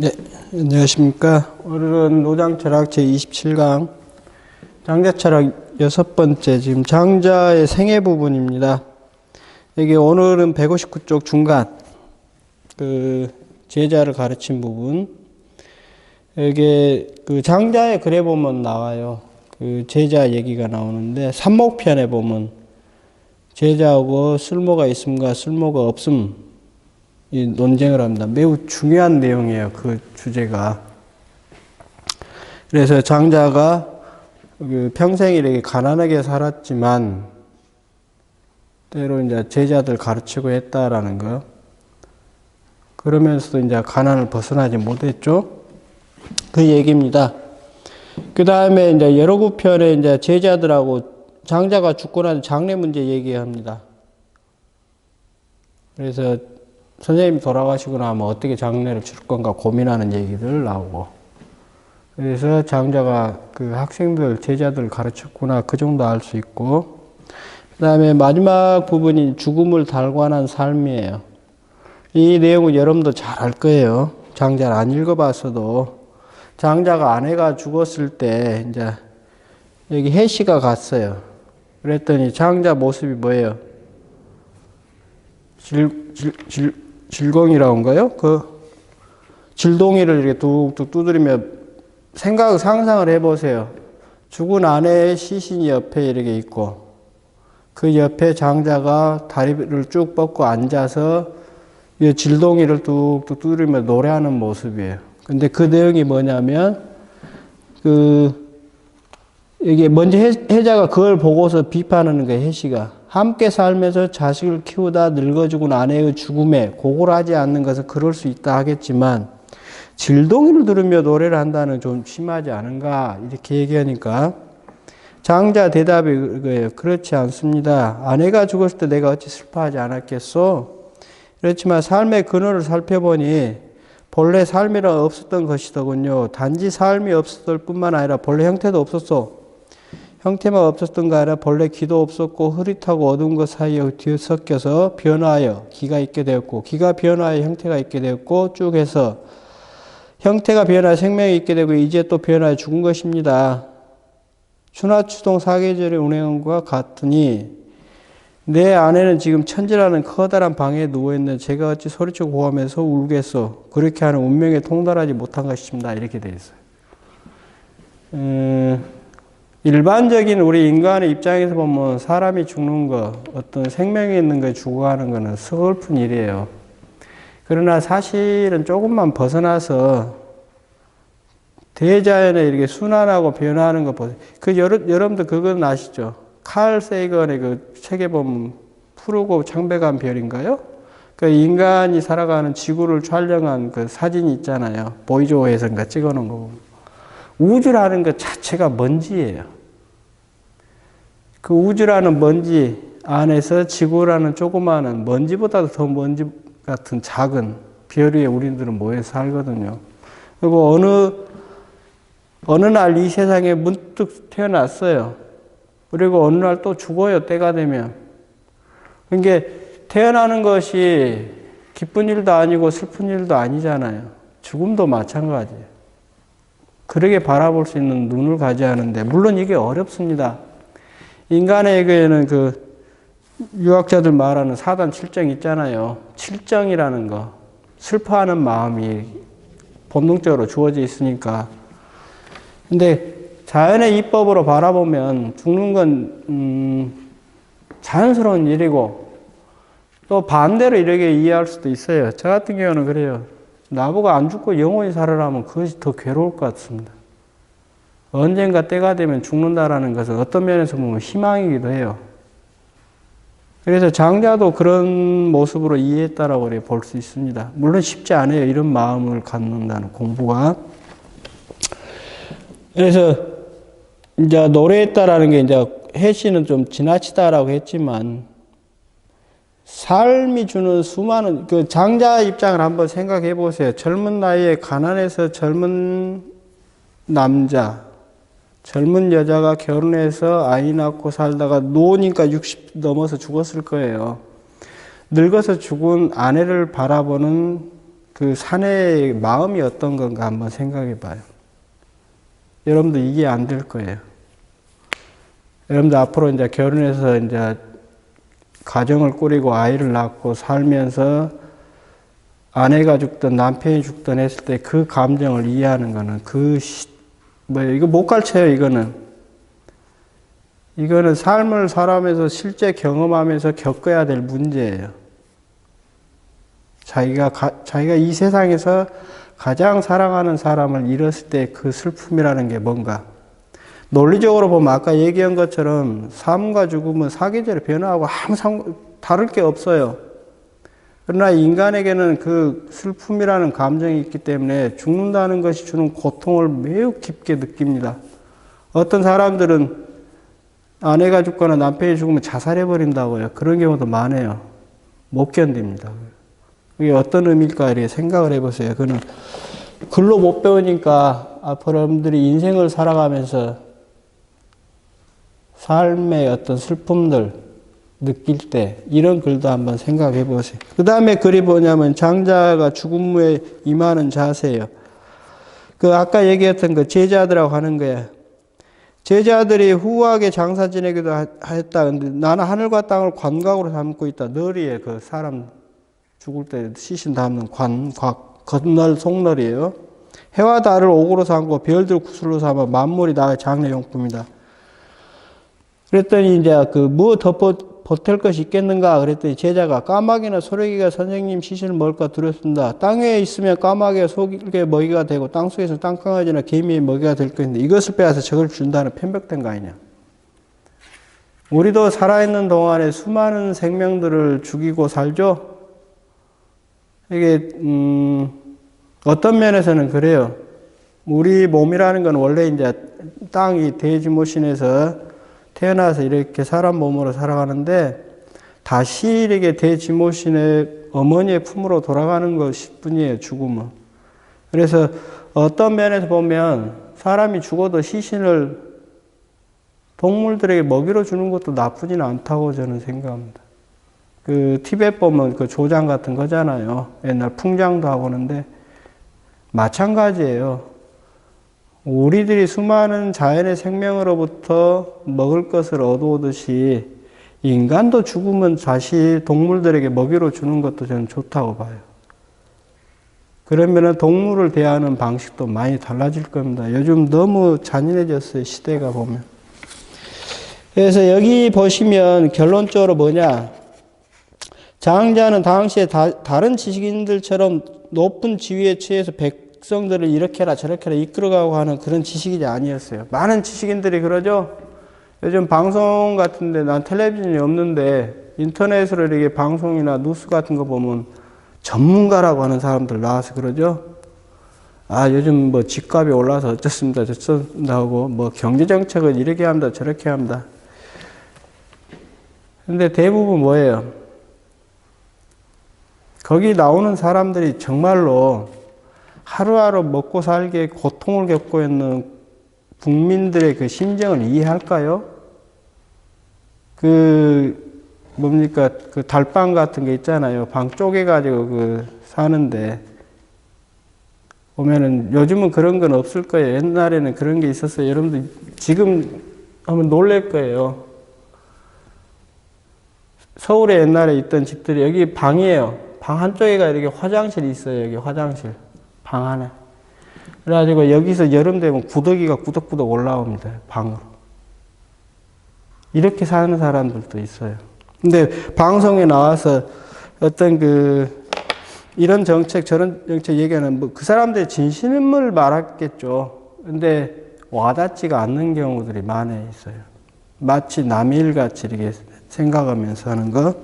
네, 안녕하십니까. 오늘은 노장철학 제27강, 장자철학 여섯 번째, 지금 장자의 생애 부분입니다. 여기 오늘은 159쪽 중간, 그, 제자를 가르친 부분. 여기 그 장자의 글에 보면 나와요. 그 제자 얘기가 나오는데, 삼목편에 보면 제자하고 쓸모가 있음과 쓸모가 없음 이 논쟁을 합니다. 매우 중요한 내용이에요. 그 주제가. 그래서 장자가 그 평생 이렇게 가난하게 살았지만 때로 이제 제자들 가르치고 했다라는 거. 그러면서도 이제 가난을 벗어나지 못했죠. 그 얘기입니다. 그 다음에 이제 여러구 편에 이제 제자들하고 장자가 죽고 난 장례 문제 얘기합니다. 그래서 선생님이 돌아가시고 나면 어떻게 장례를 칠 건가 고민하는 얘기들 나오고. 그래서 장자가 그 학생들, 제자들 가르쳤구나. 그 정도 알 수 있고. 그 다음에 마지막 부분이 죽음을 달관한 삶이에요. 이 내용은 여러분도 잘 알 거예요. 장자를 안 읽어봤어도. 장자가 아내가 죽었을 때, 이제, 여기 해시가 갔어요. 그랬더니 장자 모습이 뭐예요? 질, 질, 질, 질공이라고인가요? 그 질동이를 이렇게 뚝뚝 두드리며 생각 상상을 해보세요. 죽은 아내의 시신이 옆에 이렇게 있고 그 옆에 장자가 다리를 쭉 뻗고 앉아서 이 질동이를 뚝뚝 두드리며 노래하는 모습이에요. 근데 그 내용이 뭐냐면 그 이게 먼저 해자가 그걸 보고서 비판하는 거예요. 해시가 함께 살면서 자식을 키우다 늙어 죽은 아내의 죽음에 고골하지 않는 것은 그럴 수 있다 하겠지만 질동이를 들으며 노래를 한다는 좀 심하지 않은가 이렇게 얘기하니까 장자 대답이. 그렇지 않습니다. 아내가 죽었을 때 내가 어찌 슬퍼하지 않았겠소? 그렇지만 삶의 근원을 살펴보니 본래 삶이라 없었던 것이더군요. 단지 삶이 없었을 뿐만 아니라 본래 형태도 없었어. 형태만 없었던가 아니라 본래 기도 없었고 흐릿하고 어두운 것 사이에 뒤섞여서 변화하여 기가 있게 되었고 기가 변화하여 형태가 있게 되었고 쭉 해서 형태가 변화해 생명이 있게 되고 이제 또 변화해 죽은 것입니다. 추나추동 사계절의 운행과 같으니 내 아내는 지금 천지라는 커다란 방에 누워있는 제가 어찌 소리쳐 고하면서 울겠소. 그렇게 하는 운명에 통달하지 못한 것입니다. 이렇게 되어 있어요. 음, 일반적인 우리 인간의 입장에서 보면 사람이 죽는 거, 어떤 생명이 있는 거 죽어가는 거는 슬픈 일이에요. 그러나 사실은 조금만 벗어나서 대자연에 이렇게 순환하고 변화하는 거 보세요. 그 여러, 여러분들 그건 아시죠? 칼 세이건의 그 책에 보면 푸르고 창백한 별인가요? 그 인간이 살아가는 지구를 촬영한 그 사진이 있잖아요. 보이조에선가 찍어놓은 거. 우주라는 것 자체가 먼지예요. 그 우주라는 먼지 안에서 지구라는 조그마한 먼지보다도 더 먼지 같은 작은 별 위에 우리들은 모여 살거든요. 그리고 어느, 어느 날 이 세상에 문득 태어났어요. 그리고 어느 날 또 죽어요, 때가 되면. 그러니까 태어나는 것이 기쁜 일도 아니고 슬픈 일도 아니잖아요. 죽음도 마찬가지예요. 그러게 바라볼 수 있는 눈을 가져야 하는데, 물론 이게 어렵습니다. 인간에게는 그 유학자들 말하는 사단 칠정 있잖아요. 칠정이라는 거. 슬퍼하는 마음이 본능적으로 주어져 있으니까. 근데 자연의 이법으로 바라보면 죽는 건, 음, 자연스러운 일이고, 또 반대로 이렇게 이해할 수도 있어요. 저 같은 경우는 그래요. 나보고 안 죽고 영원히 살아라면 그것이 더 괴로울 것 같습니다. 언젠가 때가 되면 죽는다라는 것은 어떤 면에서 보면 희망이기도 해요. 그래서 장자도 그런 모습으로 이해했다라고 볼수 있습니다. 물론 쉽지 않아요. 이런 마음을 갖는다는 공부가. 그래서 이제 노래했다라는 게 이제 해시는 좀 지나치다라고 했지만 삶이 주는 수많은 그 장자 입장을 한번 생각해 보세요. 젊은 나이에 가난해서 젊은 남자, 젊은 여자가 결혼해서 아이 낳고 살다가 노니까 60 넘어서 죽었을 거예요. 늙어서 죽은 아내를 바라보는 그 사내의 마음이 어떤 건가 한번 생각해 봐요. 여러분도 이게 안 될 거예요. 여러분들 앞으로 이제 결혼해서 이제 가정을 꾸리고 아이를 낳고 살면서 아내가 죽든 남편이 죽든 했을 때 그 감정을 이해하는 거는 그, 시, 뭐, 이거 못 가르쳐요, 이거는. 이거는 삶을 살아면서 실제 경험하면서 겪어야 될 문제예요. 자기가, 가, 자기가 이 세상에서 가장 사랑하는 사람을 잃었을 때 그 슬픔이라는 게 뭔가. 논리적으로 보면 아까 얘기한 것처럼 삶과 죽음은 사계절에 변화하고 아무 상, 다를 게 없어요. 그러나 인간에게는 그 슬픔이라는 감정이 있기 때문에 죽는다는 것이 주는 고통을 매우 깊게 느낍니다. 어떤 사람들은 아내가 죽거나 남편이 죽으면 자살해버린다고요. 그런 경우도 많아요. 못 견딥니다. 이게 어떤 의미일까 이렇게 생각을 해보세요. 그는 글로 못 배우니까 앞으로 여러분들이 인생을 살아가면서 삶의 어떤 슬픔들 느낄 때 이런 글도 한번 생각해 보세요. 그 다음에 글이 뭐냐면 장자가 죽음 후에 임하는 자세예요. 그 아까 얘기했던 그 제자들하고 하는 거예요. 제자들이 후하게 장사 지내기도 했다. 근데 나는 하늘과 땅을 관광으로 삼고 있다. 너리에 그 사람 죽을 때 시신 담는 관, 곽, 겉널 속널이에요. 해와 달을 옥으로 삼고 별들 구슬로 삼아 만물이 나의 장례용품이다. 그랬더니 이제 그뭐더 보탤 것이 있겠는가 그랬더니 제자가 까마귀나 소래기가 선생님 시신을 먹을까 두렵습니다. 땅 위에 있으면 까마귀가 속에 먹이가 되고 땅 속에서 땅강아지나 개미의 먹이가 될 것인데 이것을 빼앗아 저걸 준다는 편백된 거 아니냐. 우리도 살아있는 동안에 수많은 생명들을 죽이고 살죠. 이게 음, 어떤 면에서는 그래요. 우리 몸이라는 건 원래 이제 땅이 대지모신에서 태어나서 이렇게 사람 몸으로 살아가는데 다시 이렇게 대지모신의 어머니의 품으로 돌아가는 것일 뿐이에요, 죽음은. 그래서 어떤 면에서 보면 사람이 죽어도 시신을 동물들에게 먹이로 주는 것도 나쁘진 않다고 저는 생각합니다. 그 티벳 보면 그 조장 같은 거잖아요. 옛날 풍장도 하고 하는데 마찬가지예요. 우리들이 수많은 자연의 생명으로부터 먹을 것을 얻어오듯이 인간도 죽으면 다시 동물들에게 먹이로 주는 것도 저는 좋다고 봐요. 그러면 동물을 대하는 방식도 많이 달라질 겁니다. 요즘 너무 잔인해졌어요, 시대가 보면. 그래서 여기 보시면 결론적으로 뭐냐. 장자는 당시에 다, 다른 지식인들처럼 높은 지위에 취해서 백, 백성들을 이렇게 라 저렇게 라 이끌어가고 하는 그런 지식이 아니었어요. 많은 지식인들이 그러죠. 요즘 방송 같은데 난 텔레비전이 없는데 인터넷으로 이렇게 방송이나 뉴스 같은 거 보면 전문가라고 하는 사람들 나와서 그러죠. 아, 요즘 뭐 집값이 올라서 어쩌습니다, 저쩌습니다 하고 뭐 경제정책은 이렇게 합니다, 저렇게 합니다. 근데 대부분 뭐예요? 거기 나오는 사람들이 정말로 하루하루 먹고 살기에 고통을 겪고 있는 국민들의 그 심정을 이해할까요? 그 뭡니까 그 달방 같은 게 있잖아요. 방 쪼개 가지고 그 사는데 보면은 요즘은 그런 건 없을 거예요. 옛날에는 그런 게 있었어요. 여러분들 지금 하면 놀랄 거예요. 서울에 옛날에 있던 집들이 여기 방이에요. 방 한쪽에가 이렇게 화장실이 있어요. 여기 화장실. 방 안에. 그래가지고 여기서 여름 되면 구더기가 구덕구덕 올라옵니다. 방으로. 이렇게 사는 사람들도 있어요. 근데 방송에 나와서 어떤 그 이런 정책 저런 정책 얘기하는 뭐 그 사람들의 진심을 말했겠죠. 근데 와닿지가 않는 경우들이 많이 있어요. 마치 남의 일 같이 이렇게 생각하면서 하는 거.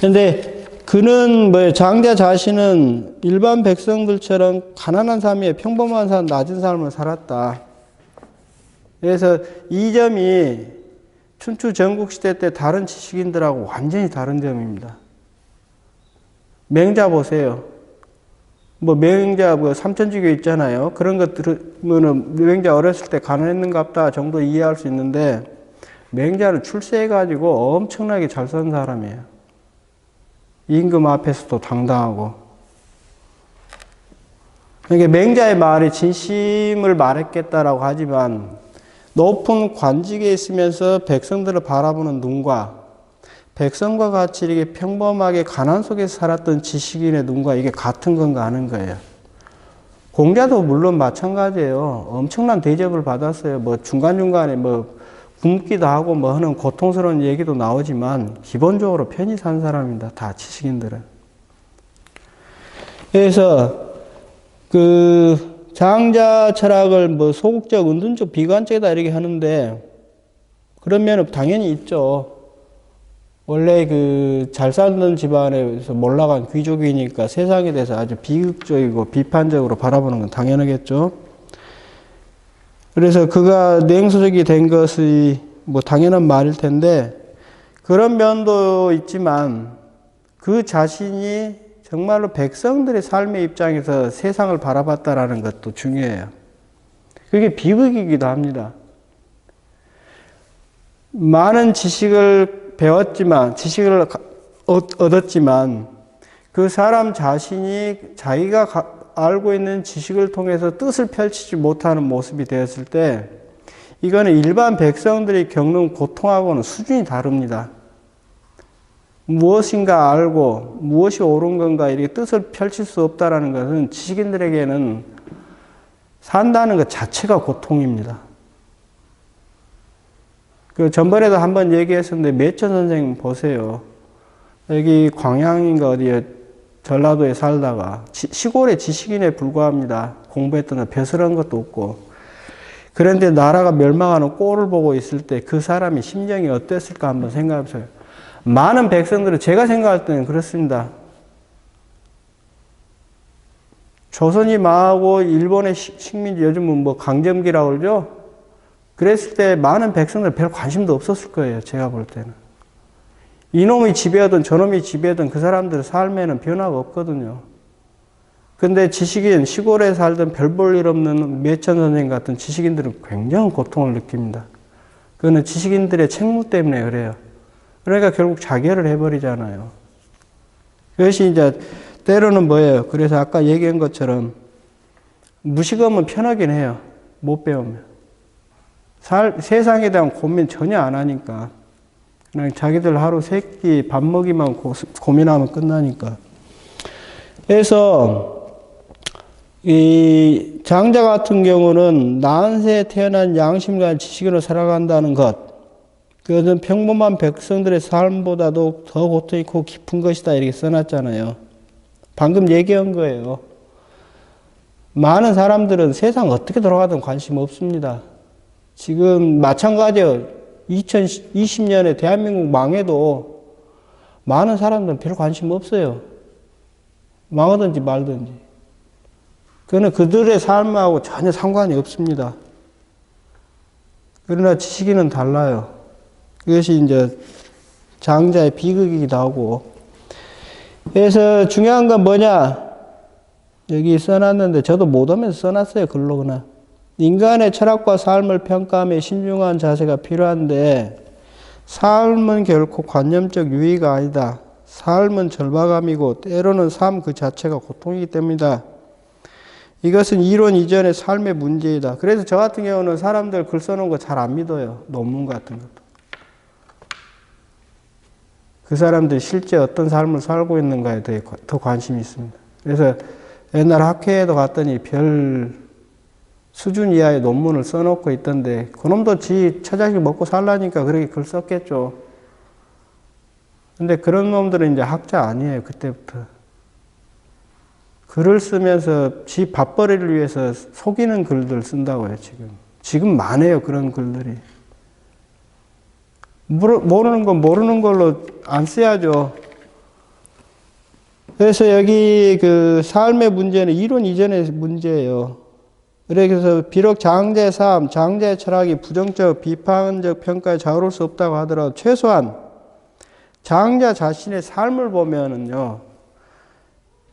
근데 그는 뭐 장자 자신은 일반 백성들처럼 가난한 삶에 평범한 삶, 낮은 삶을 살았다. 그래서 이 점이 춘추 전국 시대 때 다른 지식인들하고 완전히 다른 점입니다. 맹자 보세요. 뭐 맹자 뭐 삼천주교 있잖아요. 그런 것 들으면은 맹자 어렸을 때 가난했는갑다 정도 이해할 수 있는데 맹자는 출세해 가지고 엄청나게 잘 산 사람이에요. 임금 앞에서도 당당하고 그러니까 맹자의 말이 진심을 말했겠다라고 하지만 높은 관직에 있으면서 백성들을 바라보는 눈과 백성과 같이 이렇게 평범하게 가난 속에서 살았던 지식인의 눈과 이게 같은 건가 하는 거예요. 공자도 물론 마찬가지예요. 엄청난 대접을 받았어요. 뭐 중간중간에 뭐 굶기도 하고 뭐 하는 고통스러운 얘기도 나오지만 기본적으로 편히 산 사람입니다. 다 지식인들은. 그래서 그 장자 철학을 뭐 소극적, 은둔적, 비관적이다 이렇게 하는데 그러면 당연히 있죠. 원래 그 잘 살던 집안에서 몰락한 귀족이니까 세상에 대해서 아주 비극적이고 비판적으로 바라보는 건 당연하겠죠. 그래서 그가 냉소적이 된 것이 뭐 당연한 말일 텐데 그런 면도 있지만 그 자신이 정말로 백성들의 삶의 입장에서 세상을 바라봤다라는 것도 중요해요. 그게 비극이기도 합니다. 많은 지식을 배웠지만, 지식을 얻었지만, 그 사람 자신이 자기가 알고 있는 지식을 통해서 뜻을 펼치지 못하는 모습이 되었을 때, 이거는 일반 백성들이 겪는 고통하고는 수준이 다릅니다. 무엇인가 알고 무엇이 옳은 건가 이렇게 뜻을 펼칠 수 없다라는 것은 지식인들에게는 산다는 것 자체가 고통입니다. 그 전번에도 한번 얘기했었는데 매천 선생 보세요. 여기 광양인가 어디에 전라도에 살다가 시골의 지식인에 불과합니다. 공부했던 벼슬한 것도 없고. 그런데 나라가 멸망하는 꼴을 보고 있을 때 그 사람이 심정이 어땠을까 한번 생각해 보세요. 많은 백성들은 제가 생각할 때는 그렇습니다. 조선이 망하고 일본의 식민지 요즘은 뭐 강점기라고 그러죠? 그랬을 때 많은 백성들 별 관심도 없었을 거예요. 제가 볼 때는. 이놈이 지배하든 저놈이 지배하든 그 사람들 삶에는 변화가 없거든요. 근데 지식인, 시골에 살던 별 볼 일 없는 매천 선생 같은 지식인들은 굉장한 고통을 느낍니다. 그거는 지식인들의 책무 때문에 그래요. 그러니까 결국 자결을 해버리잖아요. 그것이 이제 때로는 뭐예요? 그래서 아까 얘기한 것처럼 무식하면 편하긴 해요. 못 배우면. 살, 세상에 대한 고민 전혀 안 하니까. 그냥 자기들 하루 세 끼 밥 먹이만 고, 고민하면 끝나니까. 그래서 이 장자 같은 경우는 난세에 태어난 양심과 지식으로 살아간다는 것. 그것은 평범한 백성들의 삶보다도 더 고통 있고 깊은 것이다. 이렇게 써놨잖아요. 방금 얘기한 거예요. 많은 사람들은 세상 어떻게 돌아가든 관심 없습니다. 지금 마찬가지예요. 2020년에 대한민국 망해도 많은 사람들은 별 관심 없어요. 망하든지 말든지. 그거는 그들의 삶하고 전혀 상관이 없습니다. 그러나 지식인은 달라요. 그것이 이제 장자의 비극이기도 하고. 그래서 중요한 건 뭐냐? 여기 써놨는데 저도 못 오면서 써놨어요. 글로 그나. 인간의 철학과 삶을 평가하며 신중한 자세가 필요한데 삶은 결코 관념적 유의가 아니다. 삶은 절박함이고 때로는 삶 그 자체가 고통이기 때문이다. 이것은 이론 이전의 삶의 문제이다. 그래서 저 같은 경우는 사람들 글 써놓은 거 잘 안 믿어요. 논문 같은 것도. 그 사람들이 실제 어떤 삶을 살고 있는가에 대해 더 관심이 있습니다. 그래서 옛날 학회에도 갔더니 별 수준 이하의 논문을 써놓고 있던데 그놈도 지 처자식 먹고 살라니까 그렇게 글 썼겠죠. 근데 그런 놈들은 이제 학자 아니에요. 그때부터. 글을 쓰면서 지 밥벌이를 위해서 속이는 글들 쓴다고요, 지금. 지금 많아요, 그런 글들이. 모르는 건 모르는 걸로 안 써야죠. 그래서 여기 그 삶의 문제는 이론 이전의 문제예요. 그래서 비록 장자의 삶, 장자의 철학이 부정적, 비판적 평가에 자유로울 수 없다고 하더라도 최소한 장자 자신의 삶을 보면은요,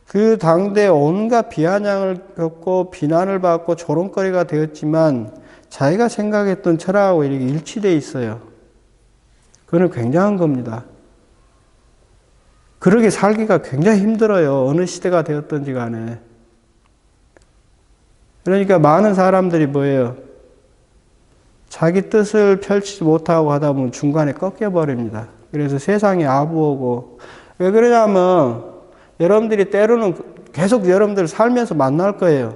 그 당대 온갖 비아냥을 겪고 비난을 받고 조롱거리가 되었지만 자기가 생각했던 철학하고 이렇게 일치되어 있어요. 그거는 굉장한 겁니다. 그렇게 살기가 굉장히 힘들어요. 어느 시대가 되었든지 간에. 그러니까 많은 사람들이 뭐예요? 자기 뜻을 펼치지 못하고 하다 보면 중간에 꺾여버립니다. 그래서 세상에 아부하고. 왜 그러냐면, 여러분들이 때로는 계속 여러분들 살면서 만날 거예요.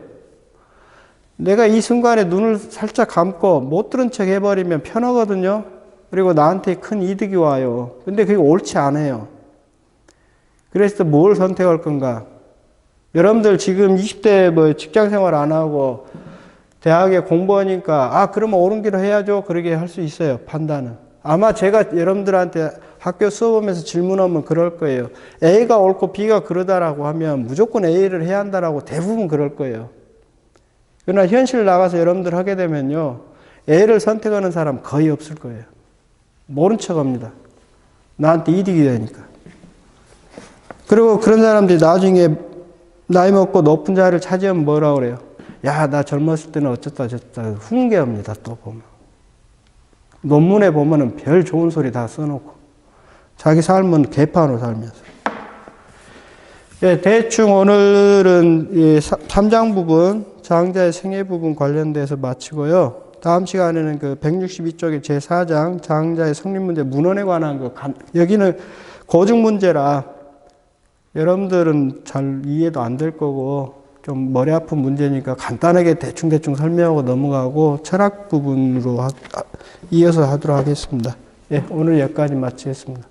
내가 이 순간에 눈을 살짝 감고 못 들은 척 해버리면 편하거든요. 그리고 나한테 큰 이득이 와요. 근데 그게 옳지 않아요. 그래서 뭘 선택할 건가? 여러분들 지금 20대 뭐 직장 생활 안 하고 대학에 공부하니까 아 그러면 옳은 길을 해야죠. 그러게 할 수 있어요 판단은. 아마 제가 여러분들한테 학교 수업하면서 질문하면 그럴 거예요. A가 옳고 B가 그러다라고 하면 무조건 A를 해야 한다라고 대부분 그럴 거예요. 그러나 현실 나가서 여러분들 하게 되면요 A를 선택하는 사람 거의 없을 거예요. 모른 척합니다. 나한테 이득이 되니까. 그리고 그런 사람들이 나중에 나이 먹고 높은 자리를 차지하면 뭐라 그래요? 야, 나 젊었을 때는 어쩌다 저쩌다 훈계합니다. 또 보면. 논문에 보면은 별 좋은 소리 다 써놓고. 자기 삶은 개판으로 살면서. 예, 대충 오늘은 이 3장 부분, 장자의 생애 부분 관련돼서 마치고요. 다음 시간에는 그 162쪽의 제4장, 장자의 성립 문제 문헌에 관한 그 간, 여기는 고증 문제라 여러분들은 잘 이해도 안 될 거고 좀 머리 아픈 문제니까 간단하게 대충대충 설명하고 넘어가고 철학 부분으로 하, 이어서 하도록 하겠습니다. 예, 오늘 여기까지 마치겠습니다.